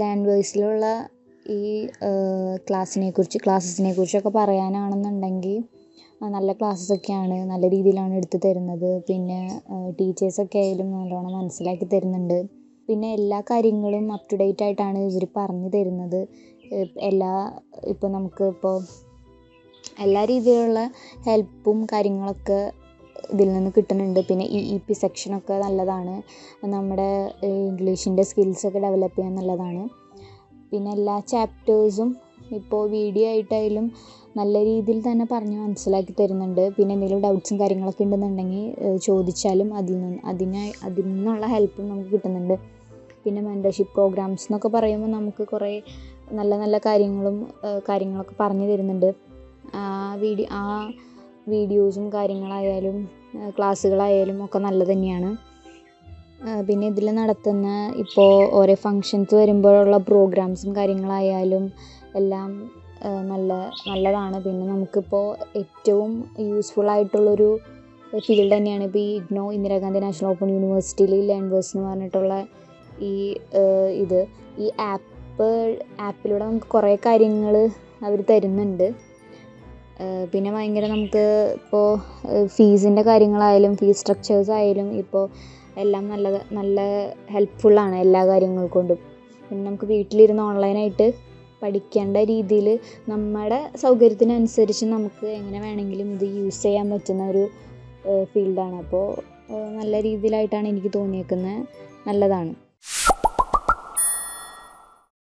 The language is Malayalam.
ലാംഗ്വേജിലുള്ള ഈ ക്ലാസ്സിനെ കുറിച്ച് ക്ലാസ്സസിനെ കുറിച്ചൊക്കെ പറയാനാണെന്നുണ്ടെങ്കിൽ നല്ല ക്ലാസ്സസൊക്കെയാണ് നല്ല രീതിയിലാണ് എടുത്ത് തരുന്നത്. പിന്നെ ടീച്ചേഴ്സൊക്കെ ആയാലും നല്ലോണം മനസ്സിലാക്കി തരുന്നുണ്ട്. പിന്നെ എല്ലാ കാര്യങ്ങളും അപ് ടു ഡേറ്റ് ആയിട്ടാണ് ഇവർ പറഞ്ഞു തരുന്നത്. എല്ലാ ഇപ്പോൾ നമുക്ക് ഇപ്പോൾ എല്ലാ രീതിയിലുള്ള ഹെൽപ്പും കാര്യങ്ങളൊക്കെ ഇതിൽ നിന്ന് കിട്ടുന്നുണ്ട്. പിന്നെ ഇ ഇ പി സെക്ഷനൊക്കെ നല്ലതാണ്. നമ്മുടെ ഇംഗ്ലീഷിന്റെ സ്കിൽസൊക്കെ ഡെവലപ്പ് ചെയ്യാൻ നല്ലതാണ്. പിന്നെ എല്ലാ ചാപ്റ്റേഴ്സും ഇപ്പോൾ വീഡിയോ ആയിട്ടായാലും നല്ല രീതിയിൽ തന്നെ പറഞ്ഞ് മനസ്സിലാക്കി തരുന്നുണ്ട്. പിന്നെ എന്തെങ്കിലും ഡൗട്ട്സും കാര്യങ്ങളൊക്കെ ഉണ്ടെന്നുണ്ടെങ്കിൽ ചോദിച്ചാലും അതിൽ നിന്ന് അതിനായി അതിൽ നിന്നുള്ള ഹെൽപ്പും നമുക്ക് കിട്ടുന്നുണ്ട്. പിന്നെ മെന്റർഷിപ്പ് പ്രോഗ്രാംസ് എന്നൊക്കെ പറയുമ്പോൾ നമുക്ക് കുറേ നല്ല നല്ല കാര്യങ്ങളും കാര്യങ്ങളൊക്കെ പറഞ്ഞു തരുന്നുണ്ട്. ആ വീഡിയോ ആ വീഡിയോസും കാര്യങ്ങളായാലും ക്ലാസ്സുകളായാലും ഒക്കെ നല്ലത് തന്നെയാണ്. പിന്നെ ഇതിൽ നടത്തുന്ന ഇപ്പോൾ ഓരോ ഫങ്ഷൻസ് വരുമ്പോഴുള്ള പ്രോഗ്രാംസും കാര്യങ്ങളായാലും എല്ലാം നല്ല നല്ലതാണ്. പിന്നെ നമുക്കിപ്പോൾ ഏറ്റവും യൂസ്ഫുൾ ആയിട്ടുള്ളൊരു ഫീൽഡ് തന്നെയാണ് ഇപ്പോൾ ഈ ഇഗ്നോ ഇന്ദിരാഗാന്ധി നാഷണൽ ഓപ്പൺ യൂണിവേഴ്സിറ്റിയിൽ ലേൺവേഴ്സ് എന്ന് പറഞ്ഞിട്ടുള്ള ഈ ഇത്. ഈ ആപ്പ് ആപ്പിലൂടെ നമുക്ക് കുറേ കാര്യങ്ങൾ അവർ തരുന്നുണ്ട്. പിന്നെ ഭയങ്കര നമുക്ക് ഇപ്പോൾ ഫീസിന്റെ കാര്യങ്ങളായാലും ഫീസ് സ്ട്രക്ചേഴ്സ് ആയാലും ഇപ്പോൾ എല്ലാം നല്ല നല്ല ഹെൽപ്ഫുള്ളാണ് എല്ലാ കാര്യങ്ങൾ കൊണ്ടും പിന്നെ നമുക്ക് വീട്ടിലിരുന്ന് ഓൺലൈനായിട്ട് പഠിക്കേണ്ട രീതിയിൽ നമ്മുടെ സൗകര്യത്തിനനുസരിച്ച് നമുക്ക് എങ്ങനെ വേണമെങ്കിലും ഇത് യൂസ് ചെയ്യാൻ പറ്റുന്ന ഒരു ഫീൽഡാണ് അപ്പോൾ നല്ല രീതിയിലായിട്ടാണ് എനിക്ക് തോന്നിയേക്കുന്നത്. നല്ലതാണ്.